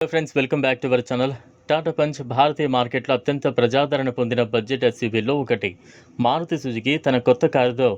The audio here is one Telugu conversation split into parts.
Friends welcome back to our channel Tata Punch భారతీయ మార్కెట్లో అత్యంత ప్రజాదరణ పొందిన బడ్జెట్ ఎస్యూవీలో ఒకటి. మారుతి సుజుకి తన కొత్త కారుతో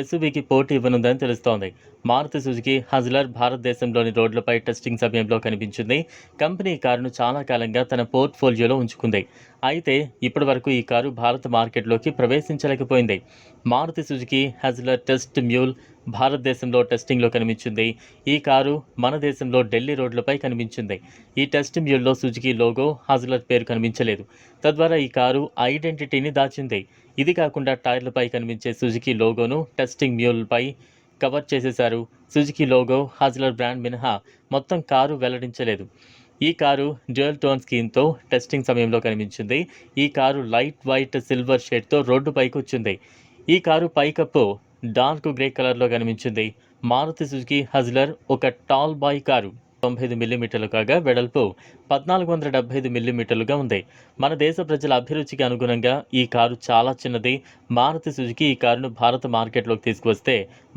ఎస్యూవీకి పోటీ ఇవ్వనుందని తెలుస్తోంది. మారుతి సుజుకి హజ్లర్ భారతదేశంలోని రోడ్లపై టెస్టింగ్ సమయంలో కనిపించింది. కంపెనీ కారును చాలా కాలంగా తన పోర్ట్ఫోలియోలో ఉంచుకుంది. అయితే ఇప్పటి వరకు ఈ కారు భారత మార్కెట్లోకి ప్రవేశించలేకపోయింది. Maruti Suzuki Hustler test mule భారతదేశంలో టెస్టింగ్లో కనిపించింది. ఈ కారు మన దేశంలో ఢిల్లీ రోడ్లపై కనిపించింది. ఈ టెస్ట్ మ్యూల్లో సుజుకి లోగో హజ్లర్ పేరు కనిపించలేదు. తద్వారా ఈ కారు ఐడెంటిటీని దాచింది. ఇది కాకుండా టైర్లపై కనిపించే సుజుకి లోగోను టెస్టింగ్ మ్యూల్పై కవర్ చేసేశారు. సుజుకి లోగో హాజ్లర్ బ్రాండ్ మినహా మొత్తం కారు వెల్లడించలేదు. ఈ కారు డ్యూయల్ టోన్ స్కీమ్తో టెస్టింగ్ సమయంలో కనిపించింది. ఈ కారు లైట్ వైట్ సిల్వర్ షేడ్తో రోడ్డు పైకి వచ్చింది. ఈ కారు పైకప్పు డార్క్ గ్రే కలర్లో కనిపించింది. మారుతి సుజుకి హజ్లర్ ఒక టాల్ బాయ్ కారు. తొంభై ఐదు మిల్లీమీటర్లు కాగా వెడల్పు పద్నాలుగు వందల డెబ్బై ఐదు మిల్లీమీటర్లుగా ఉంది. మన దేశ ప్రజల అభిరుచికి అనుగుణంగా ఈ కారు చాలా చిన్నది. మారుతి సుజుకి ఈ కారును భారత మార్కెట్లోకి తీసుకువస్తే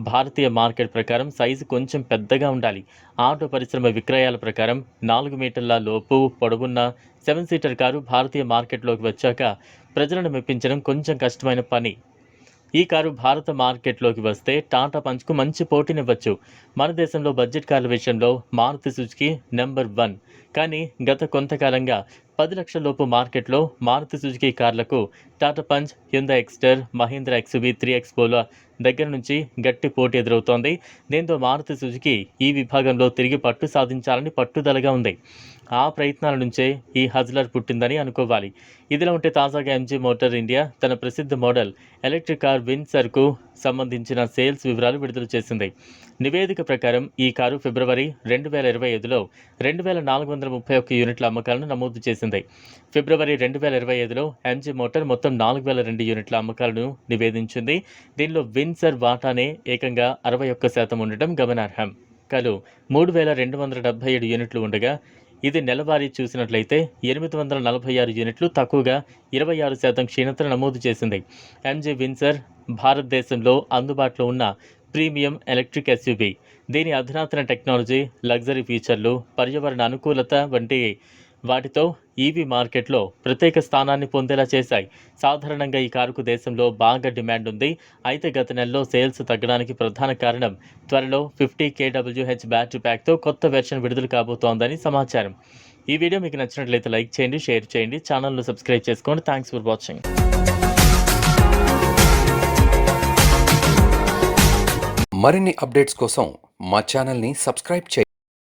భారతీయ మార్కెట్ ప్రకారం సైజు కొంచెం పెద్దగా ఉండాలి. ఆటో పరిశ్రమ విక్రయాల ప్రకారం నాలుగు మీటర్ల లోపు పొడవున్న సెవెన్ సీటర్ కారు భారతీయ మార్కెట్లోకి వచ్చాక ప్రజలను మెప్పించడం కొంచెం కష్టమైన పని. ఈ కారు భారత మార్కెట్లోకి వస్తే టాటా పంచ్కు మంచి పోటీనివ్వచ్చు. మన దేశంలో బడ్జెట్ కార్ల విషయంలో మారుతి సుజుకి నెంబర్ వన్. కానీ గత కొంతకాలంగా పది లక్షల లోపు మార్కెట్లో Maruti Suzuki కార్లకు Tata Punch Hyundai Exter Mahindra XV three ఎక్స్పోల దగ్గర నుంచి గట్టి పోటీ ఎదురవుతోంది. దీంతో మారుతి సుజుకి ఈ విభాగంలో తిరిగి పట్టు సాధించాలని పట్టుదలగా ఉంది. ఆ ప్రయత్నాల నుంచే ఈ హజ్లర్ పుట్టిందని అనుకోవాలి. ఇదిలా ఉంటే తాజాగా ఎంజీ మోటార్ ఇండియా తన ప్రసిద్ధ మోడల్ ఎలక్ట్రిక్ కార్ విన్సర్కు సంబంధించిన సేల్స్ వివరాలు విడుదల చేసింది. నివేదిక ప్రకారం ఈ కారు ఫిబ్రవరి రెండు వేల ఇరవై ఐదులో రెండు వేల నాలుగు వందల ముప్పై ఒక్క యూనిట్ల అమ్మకాలను నమోదు చేసింది. ఫిబ్రవరి రెండు వేల ఇరవై ఐదులో ఎంజీ మోటార్ మొత్తం నాలుగు వేల రెండు యూనిట్ల అమ్మకాలను నివేదించింది. దీనిలో విన్సర్ వాటానే ఏకంగా అరవై ఒక్క శాతం ఉండటం గమనార్హం. కలు మూడు వేల రెండు వందల డెబ్బై ఏడు యూనిట్లు ఉండగా ఇది నెలవారీ చూసినట్లయితే ఎనిమిది వందల నలభై ఆరు యూనిట్లు తక్కువగా ఇరవై ఆరు శాతం క్షీణతను నమోదు చేసింది. ఎంజీ విన్సర్ భారతదేశంలో అందుబాటులో ఉన్న ప్రీమియం ఎలక్ట్రిక్ ఎస్యూబీ దీని అధునాతన టెక్నాలజీ లగ్జరీ ఫీచర్లు పర్యావరణ అనుకూలత వంటి వాటితో ఈవీ మార్కెట్లో ప్రత్యేక స్థానాన్ని పొందేలా చేశాయి. సాధారణంగా ఈ కారుకు దేశంలో బాగా డిమాండ్ ఉంది. అయితే గత నెలలో సేల్స్ తగ్గడానికి ప్రధాన కారణం త్వరలో ఫిఫ్టీ కేడబ్ల్యూహెచ్ బ్యాటరీ ప్యాక్తో కొత్త వెర్షన్ విడుదల కాబోతోందని సమాచారం. ఈ వీడియో మీకు నచ్చినట్లయితే లైక్ చేయండి షేర్ చేయండి ఛానల్ను సబ్స్క్రైబ్ చేసుకోండి. Thanks for watching. మరిన్ని అప్డేట్స్ కోసం మా ఛానల్ని సబ్స్క్రైబ్ చేయండి.